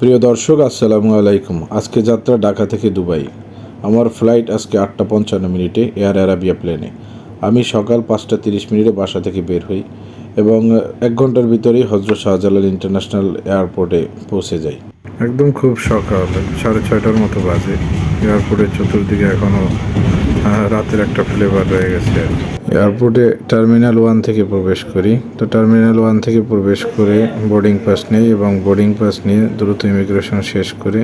প্রিয় দর্শক, আসসালামু আলাইকুম। আজকে যাত্রা ঢাকা থেকে দুবাই। আমার ফ্লাইট আজকে আটটা পঞ্চান্ন মিনিটে এয়ার অ্যারাবিয়া প্লেনে। আমি সকাল পাঁচটা তিরিশ মিনিটে বাসা থেকে বের হই এবং এক ঘণ্টার ভিতরেই হজরত শাহজালাল ইন্টারন্যাশনাল এয়ারপোর্টে পৌঁছে যাই। একদম খুব সকাল, সাড়ে ছয়টার মতো বাজে। এয়ারপোর্টের চতুর্দিকে এখনও রাতের একটা ফ্লেভার রয়ে গেছে এয়ারপোর্টে টার্মিনাল ওয়ান থেকে প্রবেশ করি। তো টার্মিনাল ওয়ান থেকে প্রবেশ করে বোর্ডিং পাস নেই এবং বোর্ডিং পাস নিয়ে দ্রুত ইমিগ্রেশন শেষ করে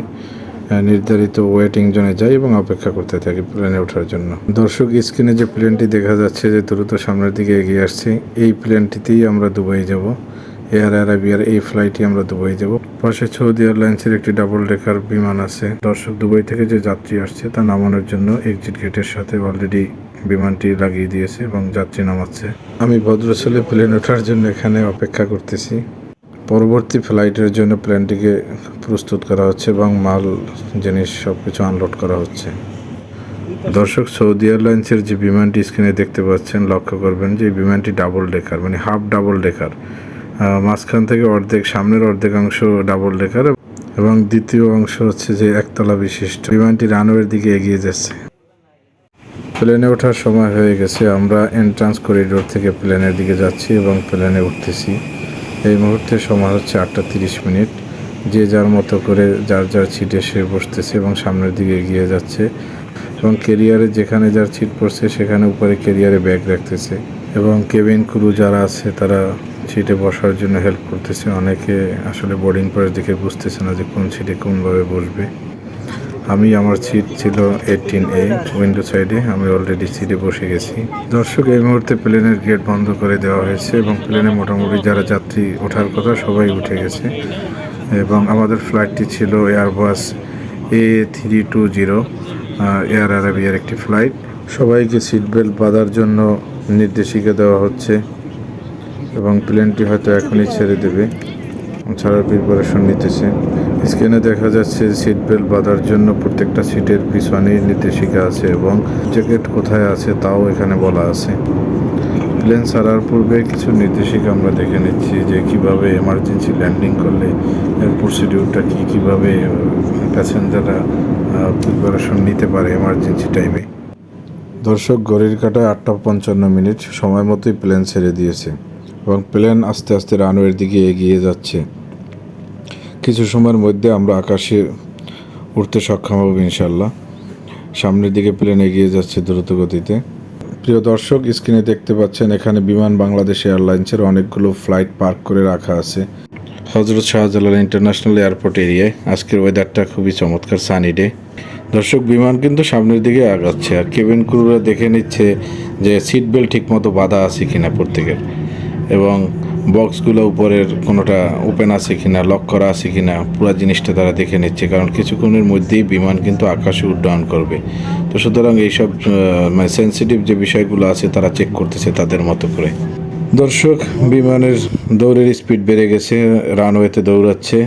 নির্ধারিত ওয়েটিং জোনে যাই এবং অপেক্ষা করতে থাকি প্লেনে ওঠার জন্য। দর্শক, স্ক্রিনে যে প্লেনটি দেখা যাচ্ছে যে দ্রুত সামনের দিকে এগিয়ে আসছে, এই প্লেনটিতেই আমরা দুবাই যাব। এয়ার অ্যারাবিয়ার এই ফ্লাইটে আমরা দুবাই যাব। পাশে সৌদি এয়ারলাইন্সের একটি ডাবল ডেকার বিমান আছে। দর্শক, দুবাই থেকে যে যাত্রী আসছে তা নামানোর জন্য এক্সিট গেটের সাথে অলরেডি বিমানটি লাগিয়ে দিয়েছে এবং যাত্রী নামাচ্ছে। আমি ভদ্রচলে প্লেন ওঠার জন্য এখানে অপেক্ষা করতেছি। পরবর্তী ফ্লাইটের জন্য প্লেনটিকে প্রস্তুত করা হচ্ছে এবং মাল, জিনিস সব কিছু আনলোড করা হচ্ছে। দর্শক, সৌদি এয়ারলাইন্সের যে বিমানটি স্ক্রিনে দেখতে পাচ্ছেন, লক্ষ্য করবেন যে বিমানটি ডাবল ডেকার মানে হাফ ডাবল ডেকার। মাঝখান থেকে অর্ধেক, সামনের অর্ধেক অংশ ডাবল ডেকার এবং দ্বিতীয় অংশ হচ্ছে যে একতলা বিশিষ্ট। বিমানটি রানওয়ের দিকে এগিয়ে যাচ্ছে। প্লেনে ওঠার সময় হয়ে গেছে। আমরা এন্ট্রান্স করিডোর থেকে প্লেনের দিকে যাচ্ছি এবং প্লেনে উঠতেছি। এই মুহূর্তে সময় হচ্ছে আটটা তিরিশ মিনিট। যে যার মতো করে যার যার ছিটে সে বসতেছে এবং সামনের দিকে এগিয়ে যাচ্ছে এবং কেরিয়ারে যেখানে যার ছিট পড়ছে সেখানে উপরে কেরিয়ারে ব্যাগ রাখতেছে এবং কেবিন ক্রু যারা আছে তারা সিটে বসার জন্য হেল্প করতেছে। অনেকে আসলে বোর্ডিং পাস দেখে বুঝতেছে না যে কোন সিটে কোনভাবে বসবে। আমি আমার সিট ছিল এইটিন এ উইন্ডো সাইডে আমি অলরেডি সিটে বসে গেছি। দর্শক, এই মুহূর্তে প্লেনের গেট বন্ধ করে দেওয়া হয়েছে এবং প্লেনে মোটামুটি যারা যাত্রী ওঠার কথা সবাই উঠে গেছে। এবং আমাদের ফ্লাইটটি ছিল Airbus A three two zero Air আরাবিয়ার একটি ফ্লাইট সবাইকে সিট বেল্ট বাঁধার জন্য নির্দেশিকা দেওয়া হচ্ছে এবং প্লেনটি হয়তো এখনই ছেড়ে দেবে। ছাড়ার প্রিপারেশন নিতেছে। স্ক্রিনে দেখা যাচ্ছে সিট বেল্ট বাঁধার জন্য প্রত্যেকটা সিটের পিছনেই নির্দেশিকা আছে এবং জ্যাকেট কোথায় আছে তাও এখানে বলা আছে। প্লেন ছাড়ার পূর্বে কিছু নির্দেশিকা আমরা দেখে নিচ্ছি যে কীভাবে এমার্জেন্সি ল্যান্ডিং করলে এর প্রসিডিউরটা কী, কীভাবে প্যাসেঞ্জাররা প্রিপারেশন নিতে পারে এমার্জেন্সি টাইমে দর্শক, ঘড়ির কাটায় আটটা পঞ্চান্ন মিনিট, সময় মতোই প্লেন ছেড়ে দিয়েছে এবং প্লেন আস্তে আস্তে রানওয়ের দিকে এগিয়ে যাচ্ছে। কিছু সময়ের মধ্যে আমরা আকাশে উঠতে সক্ষম হব ইনশাল্লাহ সামনের দিকে প্লেন এগিয়ে যাচ্ছে দ্রুত গতিতে প্রিয় দর্শক স্ক্রিনে দেখতে পাচ্ছেন, এখানে বিমান বাংলাদেশ এয়ারলাইন্সের অনেকগুলো ফ্লাইট পার্ক করে রাখা আছে। হজরত শাহজালাল ইন্টারন্যাশনাল এয়ারপোর্ট এরিয়ায় আজকের ওয়েদারটা খুবই চমৎকার সানি ডে দর্শক, বিমান কিন্তু সামনের দিকে আগাচ্ছে। আর কেবিন ক্রুরা দেখে নিচ্ছে যে সিট বেল্ট ঠিকমতো বাঁধা আছে কিনা প্রত্যেকের। এবং বক্সগুলো উপরের কোনোটা ওপেন আছে কিনা লক করা আছে কিনা, পুরো জিনিসটা তারা দেখে নিচ্ছে। কারণ কিছুক্ষণের মধ্যেই বিমান কিন্তু আকাশে উড্ডয়ন করবে। তো সুতরাং এইসব মানে সেন্সিটিভ যে বিষয়গুলো আছে তারা চেক করতেছে তাদের মতো করে। দর্শক, বিমানের দৌড়ের স্পিড বেড়ে গেছে রানওয়েতে দৌড়াচ্ছে।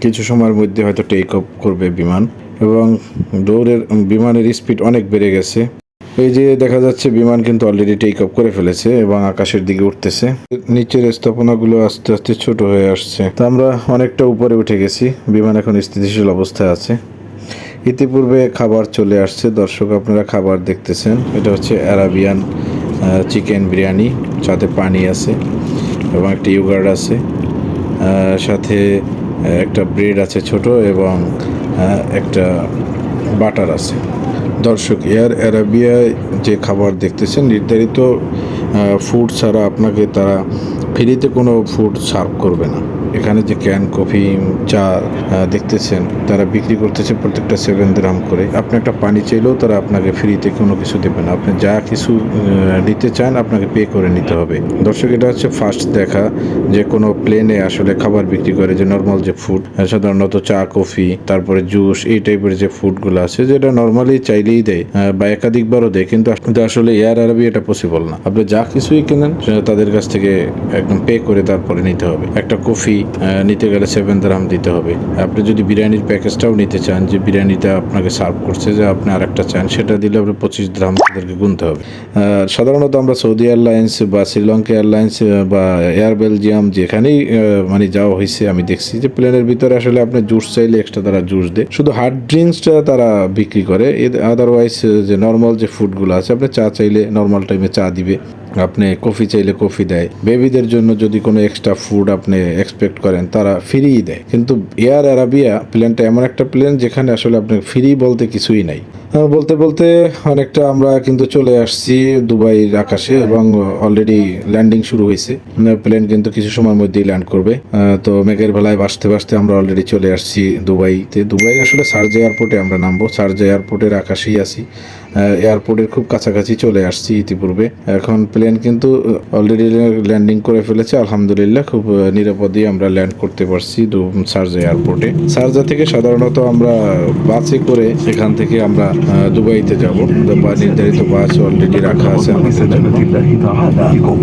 কিছু সময়ের মধ্যে হয়তো টেক অফ করবে বিমান। এবং দৌড়ের, বিমানের স্পিড অনেক বেড়ে গেছে। এই যে দেখা যাচ্ছে বিমান কিন্তু অলরেডি টেক অফ করে ফেলেছে এবং আকাশের দিকে উঠতেছে। নিচের স্থাপনাগুলো আস্তে আস্তে ছোট হয়ে আসছে। তো আমরা অনেকটা উপরে উঠে গেছি। বিমান এখন স্থিতিশীল অবস্থায় আছে। ইতিপূর্বে খাবার চলে আসছে। দর্শক, আপনারা খাবার দেখতেছেন। এটা হচ্ছে অ্যারাবিয়ান চিকেন বিরিয়ানি, সাথে পানি আছে এবং একটা ইউগার্ড আছে। সাথে একটা ব্রেড আছে ছোট এবং একটা বাটার আছে। দর্শক, এয়ার অ্যারাবিয়ায় যে খাবার দেখতেছেন, নির্ধারিত ফুড ছাড়া আপনাকে তারা ফ্রিতে কোনো ফুড সার্ভ করবে না। এখানে যে ক্যান কফি, চা দেখতেছেন, তারা বিক্রি করতেছে প্রত্যেকটা সেভেন গ্রাম করে। আপনি একটা পানি চাইলেও তারা আপনাকে ফ্রিতে কোনো কিছু দেবে না। আপনি যা কিছু নিতে চান আপনাকে পে করে নিতে হবে। দর্শক, এটা হচ্ছে ফার্স্ট দেখা, যে কোনো প্লেনে আসলে খাবার বিক্রি করে, যে নর্মাল যে ফুড সাধারণত চা, কফি, তারপরে জুস এই টাইপের যে ফুডগুলো আছে, যেটা নর্মালি চাইলেই দেয় বা একাধিকবারও দেয়, কিন্তু আসলে এয়ার আরবি এটা পসিবল না। আপনি যা কিছুই কেনেন, তাদের কাছ থেকে একদম পে করে তারপরে নিতে হবে। একটা কফি নিতে গেলে সেভেন দারাম দিতে হবে। আপনি যদি বিরিয়ানির প্যাকেজটাও নিতে চান, যে বিরিয়ানিটা আপনাকে সার্ভ করছে, যে আপনি আরেকটা চান, সেটা দিলে আপনি পঁচিশ দারাম তাদেরকে গুনতে হবে। সাধারণত আমরা সৌদি এয়ারলাইন্স বা শ্রীলঙ্কা এয়ারলাইন্স বা এয়ার বেলজিয়াম যেখানেই মানে যাওয়া হয়েছে, আমি দেখছি যে প্লেনের ভিতরে আসলে আপনি জুস চাইলে এক্সট্রা তারা জুস দেয়। শুধু হার্ড ড্রিঙ্কসটা তারা বিক্রি করে আদারওয়াইজ যে নর্মাল যে ফুডগুলো আছে, আপনি চা চাইলে নর্মাল টাইমে চা দিবে। আপনি কফি চাইলে কফি দেয়। বেবিদের জন্য যদি কোনো এক্সট্রা ফুড আপনি এক্সপেক্ট করেন, তারা ফ্রিই দেয়। কিন্তু এয়ার অ্যারাবিয়া প্লেনটা এমন একটা প্লেন যেখানে আসলে আপনার ফ্রি বলতে কিছুই নাই। বলতে বলতে অনেকটা আমরা কিন্তু চলে আসছি দুবাইয়ের আকাশে এবং অলরেডি ল্যান্ডিং শুরু হয়েছে। প্লেন কিন্তু কিছু সময়ের মধ্যেই ল্যান্ড করবে। তো মেঘের বেলায় বাসতে বাসতে আমরা অলরেডি চলে আসছি দুবাইতে। দুবাই আসলে সার্জে এয়ারপোর্টে আমরা নামবো। সার্জে এয়ারপোর্টের আকাশেই আছি। এয়ারপোর্টের খুব কাছাকাছি চলে আসছি ইতিপূর্বে এখন প্লেন কিন্তু অলরেডি ল্যান্ডিং করে ফেলেছে আলহামদুলিল্লাহ খুব আহ, নিরাপদেই আমরা ল্যান্ড করতে পারছি দু- শারজা এয়ারপোর্টে শারজা থেকে সাধারণত আমরা বাসে করে এখান থেকে আমরা আহ, দুবাইতে যাব বা নির্ধারিত বাস অলরেডি রাখা আছে আমাদের জন্য بسلامة الله تعالى بكم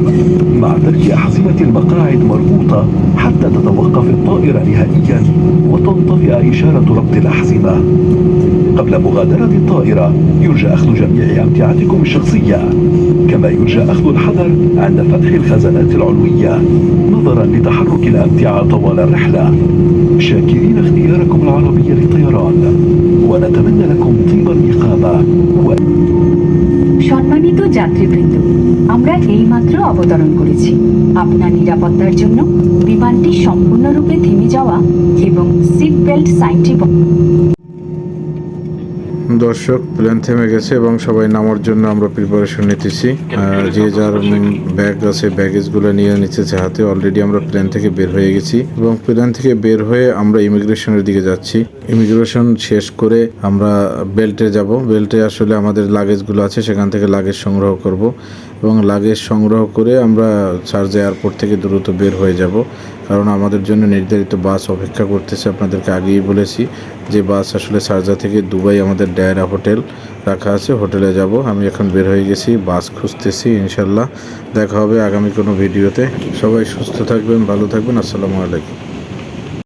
مع ترك أحزمة المقاعد مربوطة حتى تتوقف الطائرة نهائيا وتنطفئ إشارة ربط الأحزمة قبل مغادرة الطائرة يرجى أخذ جميع أمتعتكم الشخصية كما يرجى أخذ الحذر عند فتح الخزانات العلوية نظرا لتحرك الأمتعة طوال الرحلة شاكرين اختياركم العربية للطيران ونتمنى لكم طيب الإقامة و... সম্মানিত যাত্রীবৃন্দ আমরা এইমাত্র অবতরণ করেছি আপনার নিরাপত্তার জন্য বিমানটি সম্পূর্ণরূপে থেমে যাওয়া এবং সিট বেল্ট সাইনটি ব- দর্শক প্লেন থেমে গেছে এবং সবাই নামার জন্য আমরা প্রিপারেশন নিতেছি। আর যে যার ব্যাগ আছে ব্যাগেজগুলো নিয়ে নিতেছে হাতে। অলরেডি আমরা প্লেন থেকে বের হয়ে গেছি এবং প্লেন থেকে বের হয়ে আমরা ইমিগ্রেশনের দিকে যাচ্ছি। ইমিগ্রেশন শেষ করে আমরা বেল্টে যাব। বেল্টে আসলে আমাদের লাগেজগুলো আছে, সেখান থেকে লাগেজ সংগ্রহ করব। এবং লাগেজ সংগ্রহ করে আমরা চার্জ এয়ারপোর্ট থেকে দ্রুত বের হয়ে যাব। কারণ আমাদের জন্য নির্ধারিত বাস অপেক্ষা করতেছে, আপনাদেরকে আগেই বলেছি যে বাস আসলে শারজা থেকে দুবাই আমাদের ডায়রা হোটেল রাখা আছে, হোটেলে যাব। আমি এখন বের হয়ে গেছি, বাস খুঁজতেছি ইনশাল্লাহ দেখা হবে আগামী কোনো ভিডিওতে। সবাই সুস্থ থাকবেন, ভালো থাকবেন, আসসালামু আলাইকুম।